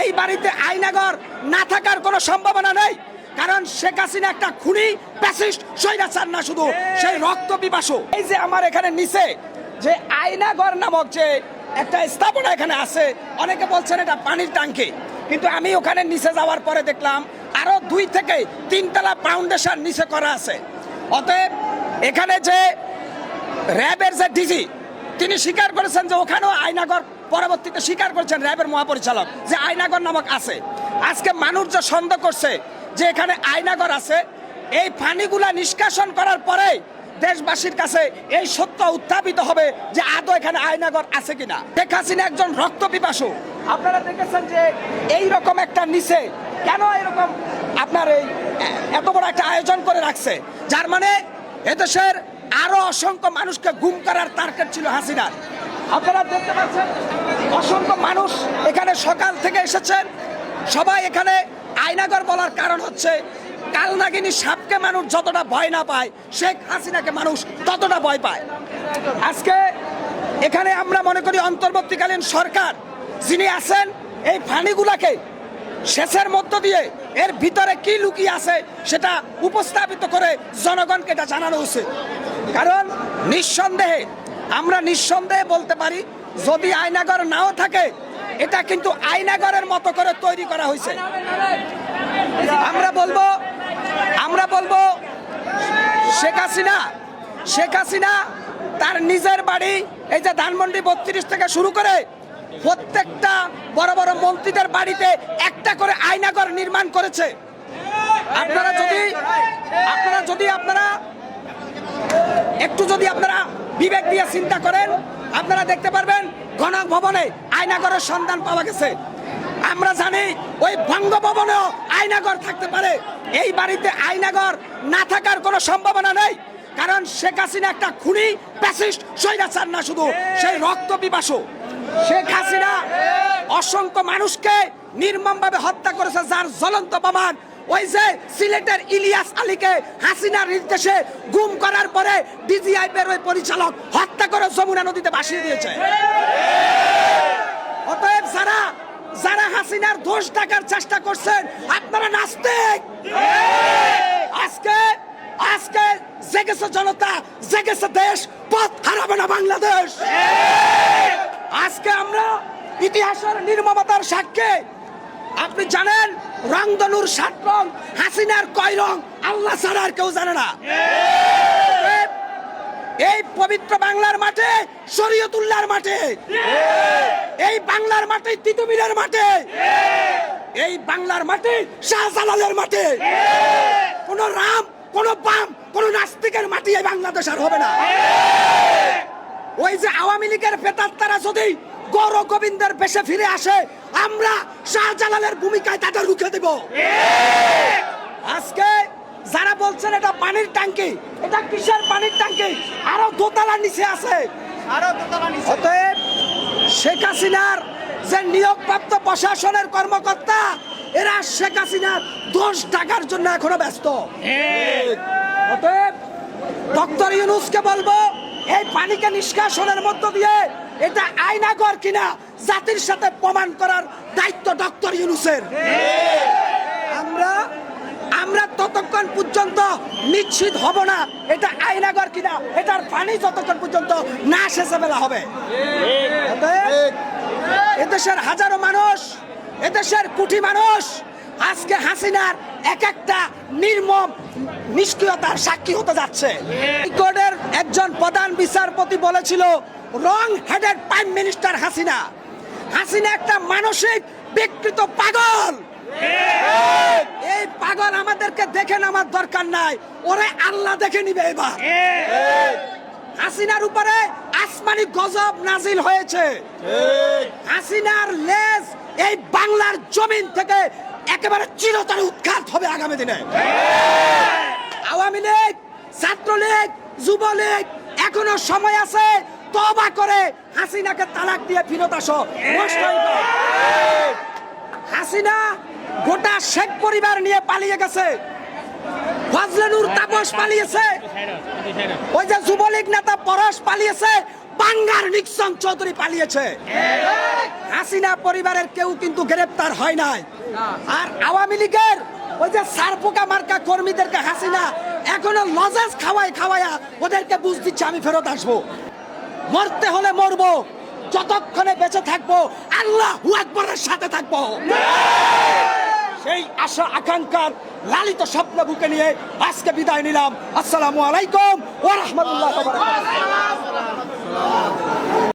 এই বাড়িতে আইনাগর না থাকার কোনো সম্ভাবনা নেই, কারণ শেখ হাসিনা একটা খুনি প্যাসিস্ট স্বৈরাচার না শুধু, সেই রক্ত পিপাসু। এই যে আমার এখানে নিচে, যে আয়নাগর নামক যে একটা স্থাপনা এখানে আছে, অনেকে বলছেন এটা পানির ট্যাঙ্কি, কিন্তু আমি ওখানে নিচে যাওয়ার পরে দেখলাম, আরও দুই থেকে তিনতলা ফাউন্ডেশন নিচে করা আছে। অতএব, এখানে যে র্যাবের যে ডিজি, তিনি স্বীকার করেছেন যে ওখানেও আয়নাগর পরবর্তীতে স্বীকার করেছেন র্যাবের মহাপরিচালক যে আয়নাগর নামক আছে। আজকে মানুষ যে সন্দেহ করছে যে এখানে আয়নাগর আছে, এই পানিগুলা নিষ্কাশন করার পরে দেশবাসীর কাছে এই সত্য উত্থাপিত হবে যে আদৌ এখানে আয়নাগর আছে কিনা। শেখ হাসিনা একজন রক্ত পিপাসু আপনারা দেখেছেন যে এই রকম একটা নিচে কেন এরকম আপনার এই এত বড় একটা আয়োজন করে রাখছে? যার মানে এদেশের আরও অসংখ্য মানুষকে গুম করার টার্গেট ছিল হাসিনার। আপনারা দেখতে পাচ্ছেন অসংখ্য মানুষ এখানে সকাল থেকে এসেছেন সবাই এখানে আয়নাগর বলার কারণ হচ্ছে, কালনাগিনী সাপকে মানুষ যতটা ভয় না পায়, শেখ হাসিনাকে মানুষ ততটা ভয় পায়। আজকে এখানে আমরা মনে করি অন্তর্বর্তীকালীন সরকার যিনি আছেন, এই ফানিগুলাকে শেষের মধ্য দিয়ে এর ভিতরে কি লুকিয়ে আছে সেটা উপস্থাপিত করে জনগণকে এটা জানানো উচিত কারণ নিঃসন্দেহে, আমরা নিঃসন্দেহে বলতে পারি যদি আয়নাগর নাও থাকে, এটা কিন্তু আয়নাগরের মতো করে তৈরি করা হয়েছে। আমরা বলব আমরা বলব, শেখ হাসিনা শেখ হাসিনা তার নিজের বাড়ি, এই যে ধানমন্ডি বত্রিশ থেকে শুরু করে প্রত্যেকটা বড় বড় মন্ত্রীদের বাড়িতে একটা করে আয়নাগর নির্মাণ করেছে। আপনারা যদি আপনারা যদি, আপনারা একটু যদি আপনারা বিবেক দিয়ে চিন্তা করেন, আপনারা দেখতে পারবেন গণক ভবনে আয়নাগরের সন্ধান পাওয়া গেছে। আমরা জানি ওই বঙ্গভবনেও আয়নাগর থাকতে পারে। এই বাড়িতে আয়নাগর না থাকার কোনো সম্ভাবনা নেই, কারণ শেখ হাসিনা একটা খুনি প্যাসিস্ট স্বৈরাচার না শুধু, সেই রক্ত পিপাসু। শেখ হাসিনা অসংখ্য মানুষকে নির্মমভাবে হত্যা করেছে, যার জ্বলন্ত প্রমাণ ওই যে সিলেটের ইলিয়াস আলীকে হাসিনার নির্দেশে গুম করার পরে ডিজিআই এর ওই পরিচালক হত্যা করে যমুনা নদীতে ভাসিয়ে দিয়েছে। অতএব যারা যারা হাসিনার দোষ ডাকার চেষ্টা করছেন, আপনারা নাস্তিক! আজকে আজকে জেগেছে জনতা, জেগেছে দেশ, পথ হারাবে না বাংলাদেশ। আজকে আমরা ইতিহাসের নির্মমতার সাক্ষী আপনি জানেন রংধনুর সাত রং, হাসিনার কয় রং? আল্লাহ ছাড়া আর কেউ জানে না। এই পবিত্র বাংলার মাঠে, শরীয়তুল্লাহর মাঠে, এই বাংলার মাঠে, তিতুমিরের মাঠে, এই বাংলার মাঠে, শাহজালালের মাঠে, কোন রাম, কোন বাম, কোন নাস্তিকের মাটি এই বাংলাদেশ আর হবে না। ওই যে আওয়ামী লীগের ফেতার তারা যদি গৌর গোবিন্দের বেশে ফিরে আসে আমরা শাহজালালের ভূমিকায় তাদের রুখে দেব। আজকে যারা বলছেন এটা পানির ট্যাঙ্কি এটা কিসের পানির ট্যাঙ্কি? আরও দোতলার নিচে আছে। অতএব শেখ হাসিনার যে নিয়োগপ্রাপ্ত প্রশাসনের কর্মকর্তা এরা শেখ হাসিনার দোষ টাকার জন্য এখনও ব্যস্ত। অতএব ডক্টর ইউনুসকে বলব এই পানিকে নিষ্কাশনের মধ্য দিয়ে এটা আইনাগর কিনা জাতির সাথে প্রমাণ করার দায়িত্ব ডক্টর ইউনুসের। আমরা আমরা ততক্ষণ পর্যন্ত নিশ্চিত হব না এটা আইনাগর কিনা, এটার পানি যতক্ষণ পর্যন্ত না শেষে বেলা হবে। এদেশের হাজারো মানুষ, এদেশের কোটি মানুষ, আজকে হাসিনার এক একটা নির্মম নিষ্ক্রিয়তার সাক্ষী হতে যাচ্ছে। একজন প্রধান বিচারপতি বলেছিল wrong headed prime minister Hasina Hasina একটা মানসিক বিকৃত পাগল। এই পাগল আমাদেরকে দেখে নেওয়ার দরকার নাই। ওরে আল্লাহ দেখে নিবে এবার। হাসিনার উপরে আসমানি গজব নাজিল হয়েছে। হাসিনার লেজ এই বাংলার জমিন থেকে একেবারে চিরতরে উৎখাত হবে আগামী দিনে। আওয়ামী লীগ, ছাত্রলীগ, যুবলীগ, এখনও সময় আছে তবা করে হাসিনাকে তালাক দিয়ে ফিরত আসো। হাসিনা গোটা শেখ পরিবার নিয়ে পালিয়ে গেছে। ফজলেনুর তাপস পালিয়েছে। ওই যে যুবলীগ নেতা পরশ পালিয়েছে। বাঙ্গার নিক্সন চৌধুরী পালিয়েছে। হাসিনা পরিবারের কেউ কিন্তু গ্রেপ্তার হয় নাই। আর আওয়ামী লীগের ওই যে সারপোকা মার্কা কর্মীদেরকে হাসিনা এখনও লজেস খাওয়াই খাওয়াইয়া ওদেরকে বুঝ দিচ্ছে, আমি ফেরত আসব। মরতে হলে মরবো। যতক্ষণে বেঁচে থাকব, আল্লাহ আকবরের সাথে থাকব। সেই আশা আকাঙ্ক্ষার লালিত স্বপ্ন বুকে নিয়ে আজকে বিদায় নিলাম। আসসালামু আলাইকুম ওয়া রাহমাতুল্লাহ